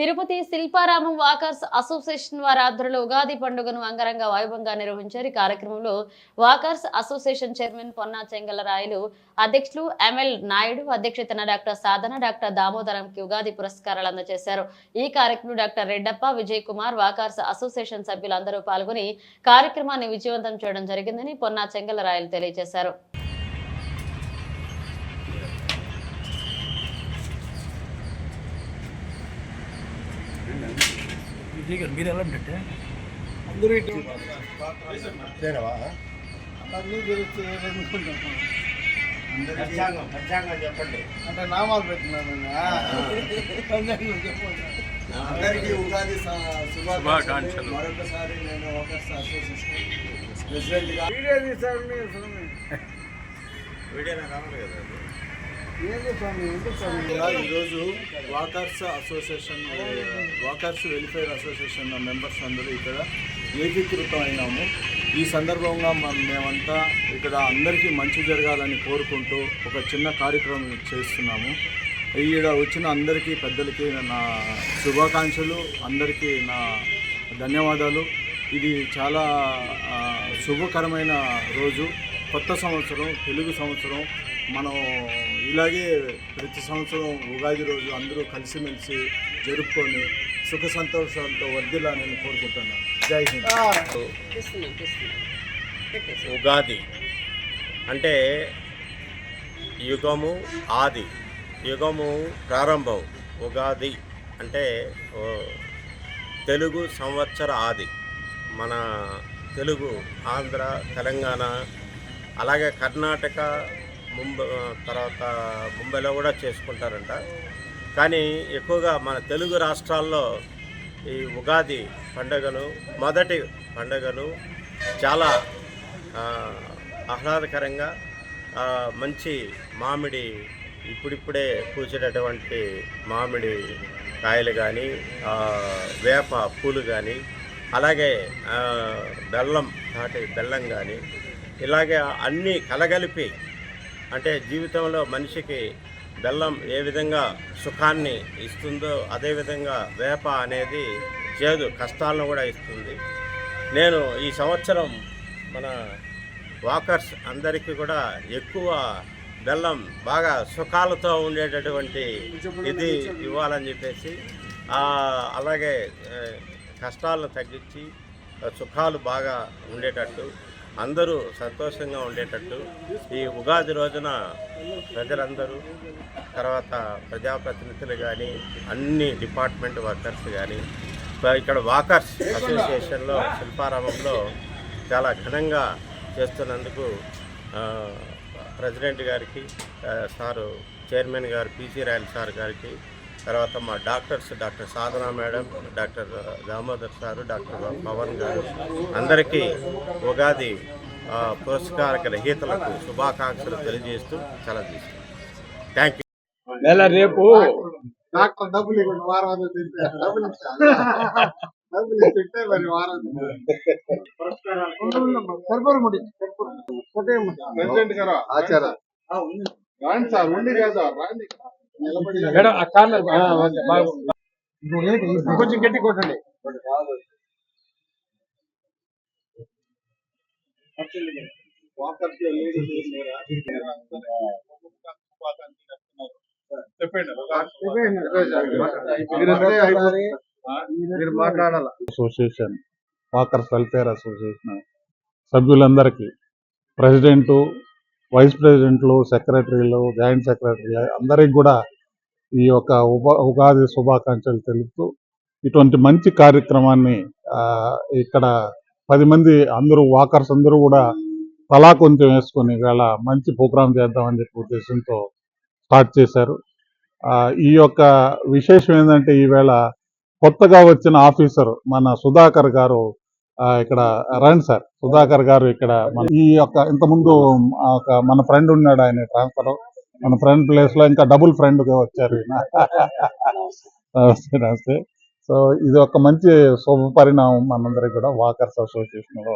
Tirupati Shilparamam walkers association వారి ఆధ్వర్యంలో ఉగాది పండుగను అంగరంగ వైభవంగా నిర్వహించారు. ఈ కార్యక్రమంలో walkers association chairman Ponna Chengala Rayalu అధ్యక్షులు ఎంఎల్ నాయుడు అధ్యక్షతన డాక్టర్ సాధన డాక్టర్ దామోదరంకి ఉగాది పురస్కారాలు అందజేశారు. ఈ కార్యక్రమంలో doctor Reddappa Vijay Kumar walkers association సభ్యులందరూ పాల్గొని కార్యక్రమాన్ని విజయవంతం చేయడం జరిగిందని పొన్నా చెంగల రాయలు తెలియజేశారు మీరు ఎలా అంటే అందరూ ఇటు అన్నీ తెలుస్తుంది అనుకుంటున్నాం పంచాంగం పంచాంగం చెప్పండి. అంటే నామాలు పెట్టినాను అందరికీ ఉగాది శుభాకాంక్షలు. మరొకసారి నేను ఒక ప్రెసిడెంట్గా వీడియో వీడియోలో రావాలి కదా ఈరోజు walkers association walkers welfare association members అందరూ ఇక్కడ ఏకీకృతం అయినాము ఈ సందర్భంగా మేమంతా ఇక్కడ అందరికీ మంచి జరగాలని కోరుకుంటూ ఒక చిన్న కార్యక్రమం చేస్తున్నాము. ఈడ వచ్చిన అందరికీ పెద్దలకి నా శుభాకాంక్షలు అందరికీ నా ధన్యవాదాలు. ఇది చాలా శుభకరమైన రోజు. కొత్త సంవత్సరం తెలుగు సంవత్సరం మనం ఇలాగే ప్రతి సంవత్సరం ఉగాది రోజు అందరూ కలిసిమెలిసి జరుపుకొని సుఖ సంతోషాలతో వర్ధిల్లాలని కోరుకుంటున్నాను జై హింద్. ఉగాది అంటే యుగము ఆది. యుగము ప్రారంభం. ఉగాది అంటే తెలుగు సంవత్సర ఆది. మన తెలుగు ఆంధ్ర తెలంగాణ అలాగే కర్ణాటక ముంబై తర్వాత ముంబైలో కూడా చేసుకుంటారంట. కానీ ఎక్కువగా మన తెలుగు రాష్ట్రాల్లో ఈ ఉగాది పండుగను మొదటి పండుగను చాలా ఆహ్లాదకరంగా మంచి మామిడి ఇప్పుడిప్పుడే పూసేటటువంటి మామిడి కాయలు కానీ వేప పూలు కానీ అలాగే బెల్లం నాటి బెల్లం కానీ ఇలాగే అన్నీ కలగలిపి అంటే జీవితంలో మనిషికి బెల్లం ఏ విధంగా సుఖాన్ని ఇస్తుందో అదేవిధంగా వేప అనేది చేదు కష్టాలను కూడా ఇస్తుంది. నేను ఈ సంవత్సరం మన వాకర్స్ అందరికీ కూడా ఎక్కువ బెల్లం బాగా సుఖాలతో ఉండేటటువంటి ఇది ఇవ్వాలని చెప్పేసి అలాగే కష్టాలను తగ్గించి సుఖాలు బాగా ఉండేటట్టు అందరూ సంతోషంగా ఉండేటట్టు ఈ ఉగాది రోజున ప్రజలందరూ తర్వాత ప్రజాప్రతినిధులు కానీ అన్ని డిపార్ట్మెంట్ వర్కర్స్ కానీ ఇక్కడ వాకర్స్ అసోసియేషన్లో శిల్పారామంలో చాలా ఘనంగా చేస్తున్నందుకు ప్రెసిడెంట్ గారికి సారు చైర్మన్ గారు పీసీ రాయల్ సార్ గారికి తర్వాత మా doctors doctor Sadhana madam doctor Damodar sir doctor Pavan గారు అందరికీ ఉగాది ఆ, పురస్కార గ్రహీతలకు శుభాకాంక్షలు తెలియజేస్తూ సెలవు తీసుకుంటాం థ్యాంక్ యూ నెల రేపు. ఆచారా. రాండి సార్ ఉండి కదా రాండి. మేడం ఆ కార్నర్. కొంచెం గట్టి కొట్టండి వాకర్స్ లేడీస్ చెప్పండి మీరు మాట్లాడాల అసోసియేషన్ వాకర్స్ వెల్ఫేర్ అసోసియేషన్ సభ్యులందరికీ ప్రెసిడెంటు వైస్ ప్రెసిడెంట్లు సెక్రటరీలు జాయింట్ సెక్రటరీలు అందరికి కూడా ఈ యొక్క ఉప ఉగాది శుభాకాంక్షలు తెలుపుతూ ఇటువంటి మంచి కార్యక్రమాన్ని ఆ, ఇక్కడ పది మంది అందరూ వాకర్స్ అందరూ కూడా తలా కొంచెం వేసుకొని ఇవాళ మంచి ప్రోగ్రాం చేద్దామని చెప్పి ఉద్దేశంతో స్టార్ట్ చేశారు. ఆ, ఈ యొక్క విశేషం ఏంటంటే ఈవేళ కొత్తగా వచ్చిన ఆఫీసర్ మన సుధాకర్ గారు ఇక్కడ రండి సార్. సుధాకర్ గారు ఇక్కడ మన ఈ యొక్క ఇంతకుముందు ముందు ఒక మన ఫ్రెండ్ ఉన్నాడు ఆయన ట్రాన్స్ఫర్ మన ఫ్రెండ్ ప్లేస్లో ఇంకా డబుల్ ఫ్రెండ్గా వచ్చారు నమస్తే నమస్తే. సో ఇది ఒక మంచి శుభ పరిణామం మనందరికి కూడా వాకర్స్ అసోసియేషన్లో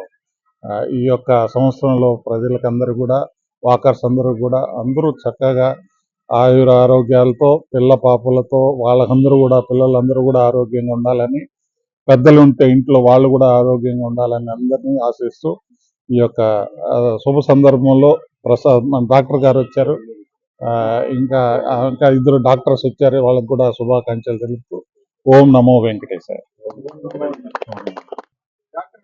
ఈ యొక్క సంవత్సరంలో ప్రజలకందరూ కూడా వాకర్స్ అందరూ కూడా అందరూ చక్కగా ఆయుర ఆరోగ్యాలతో పిల్ల పాపలతో వాళ్ళందరూ కూడా పిల్లలందరూ కూడా ఆరోగ్యంగా ఉండాలని పెద్దలు ఉంటే ఇంట్లో వాళ్ళు కూడా ఆరోగ్యంగా ఉండాలని అందరినీ ఆశిస్తూ ఈ యొక్క శుభ సందర్భంలో ప్రసాద్ మన డాక్టర్ గారు వచ్చారు. ఆ, ఇంకా ఇంకా ఇద్దరు డాక్టర్స్ వచ్చారు. వాళ్ళకు కూడా శుభాకాంక్షలు తెలుపుతూ ఓం నమో వెంకటేశాయ. డాక్టర్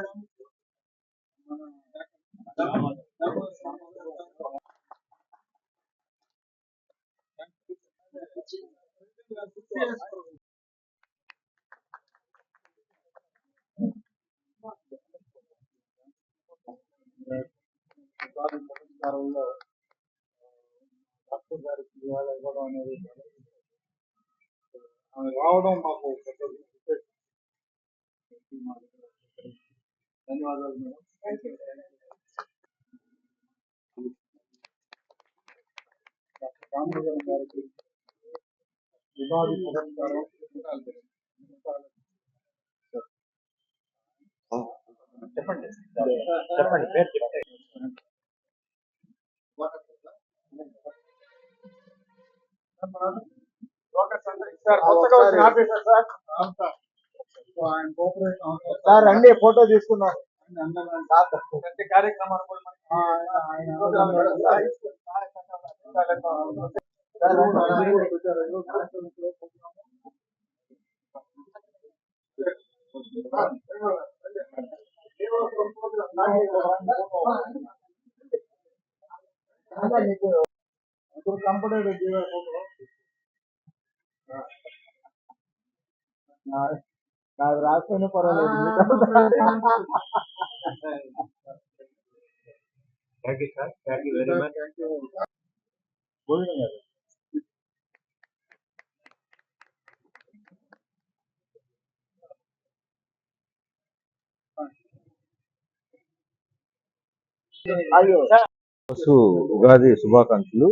మేడం డాక్టర్ పురస్కారంలో డాక్టర్ గారికి ఇవాళ ఇవ్వడం అనేది ఆమె రావడం మాకు పెద్ద విశేషం. ధన్యవాదాలు మేడం రామరాజన్ గారికి ఉగాది పురస్కారం చెప్పండి చెప్పండి పేరు చెప్పండి సార్ రండి ఫోటో తీసుకున్నాం కార్యక్రమాలు కూడా కంఫర్టబుల్ ఫోటో నాకు రాకపోయినా పర్వాలేదు ఉగాది శుభాకాంక్షలు.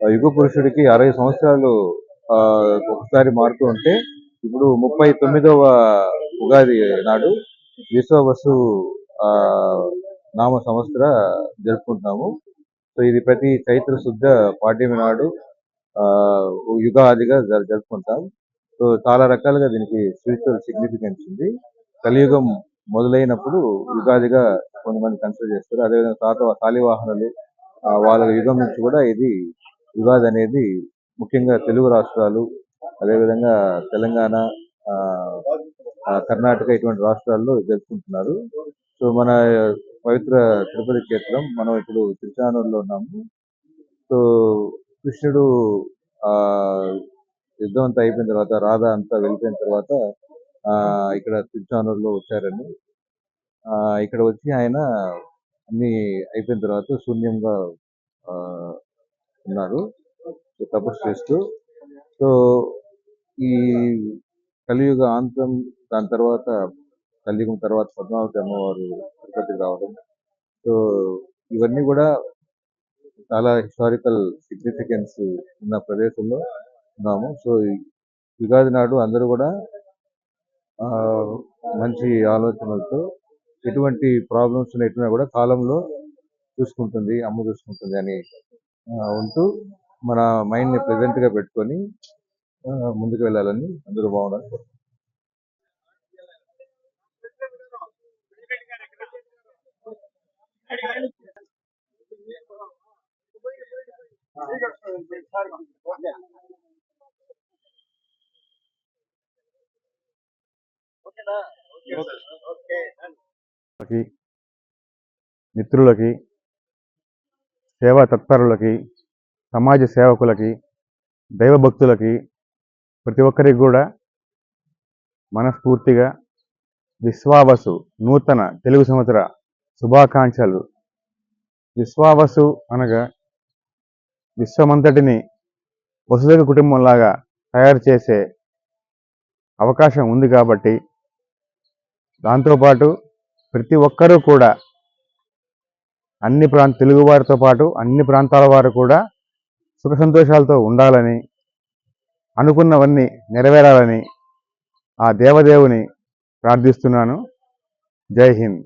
ఆ యుగ పురుషుడికి అరవై సంవత్సరాలు ఆ, ఒకసారి మారుతూ ఉంటే ఇప్పుడు ముప్పై తొమ్మిదవ ఉగాది నాడు విశ్వవసు ఆ నామ సంవత్సర జరుపుకుంటున్నాము. సో ఇది ప్రతి చైత్ర శుద్ధ పాడ్యమి నాడు ఆ యుగాదిగా జరు- జరుపుకుంటాం. సో చాలా రకాలుగా దీనికి స్పిరిచువల్ సిగ్నిఫికెన్స్ ఉంది. కలియుగం మొదలైనప్పుడు యుగాదిగా కొంతమంది కన్సిడర్ చేస్తారు. అదేవిధంగా తాత శాలివాహనులు వాళ్ళ యుగం నుంచి కూడా ఇది యుగాది అనేది ముఖ్యంగా తెలుగు రాష్ట్రాలు అదేవిధంగా తెలంగాణ ఆ, కర్ణాటక ఇటువంటి రాష్ట్రాల్లో జరుపుకుంటున్నారు. సో మన పవిత్ర తిరుపతి క్షేత్రం. మనం ఇప్పుడు తిరుచానూరులో ఉన్నాము. సో కృష్ణుడు ఆ యుద్ధం అంతా అయిపోయిన తర్వాత రాధ అంతా వెళ్ళిపోయిన తర్వాత ఆ ఇక్కడ తిరుచానూరులో వచ్చారని ఆ ఇక్కడ వచ్చి ఆయన అన్ని అయిపోయిన తర్వాత శూన్యంగా ఆ ఉన్నారు. తపస్సు చేస్తూ. సో ఈ కలియుగ అంతం దాని తర్వాత కలియుగం తర్వాత పద్మావతి అమ్మవారు తిరుపతికి రావడం. సో ఇవన్నీ కూడా చాలా హిస్టారికల్ సిగ్నిఫికెన్స్ ఉన్న ప్రదేశంలో ఉన్నాము. సో యుగాది నాడు అందరూ కూడా ఆ, మంచి ఆలోచనలతో ఎటువంటి ప్రాబ్లమ్స్ ఎటున్నా కూడా కాలంలో చూసుకుంటుంది అమ్మ చూసుకుంటుంది అని ఉంటూ మన మైండ్ని ప్రెజెంట్గా పెట్టుకొని ముందుకు వెళ్ళాలని అందరూ బాగుండాలి మిత్రులకి సేవా తత్పరులకి సమాజ సేవకులకి దైవభక్తులకి ప్రతి ఒక్కరికి కూడా మనస్ఫూర్తిగా విశ్వావసు నూతన తెలుగు సంవత్సర శుభాకాంక్షలు. విశ్వావసు అనగా విశ్వమంతటిని వసుదైక కుటుంబంలాగా తయారు చేసే అవకాశం ఉంది కాబట్టి దాంతోపాటు ప్రతి ఒక్కరూ కూడా అన్ని ప్రాంత తెలుగువారితో పాటు అన్ని ప్రాంతాల వారు కూడా సుఖ సంతోషాలతో ఉండాలని అనుకున్నవన్నీ నెరవేరాలని ఆ దేవదేవుని ప్రార్థిస్తున్నాను. జై హింద్.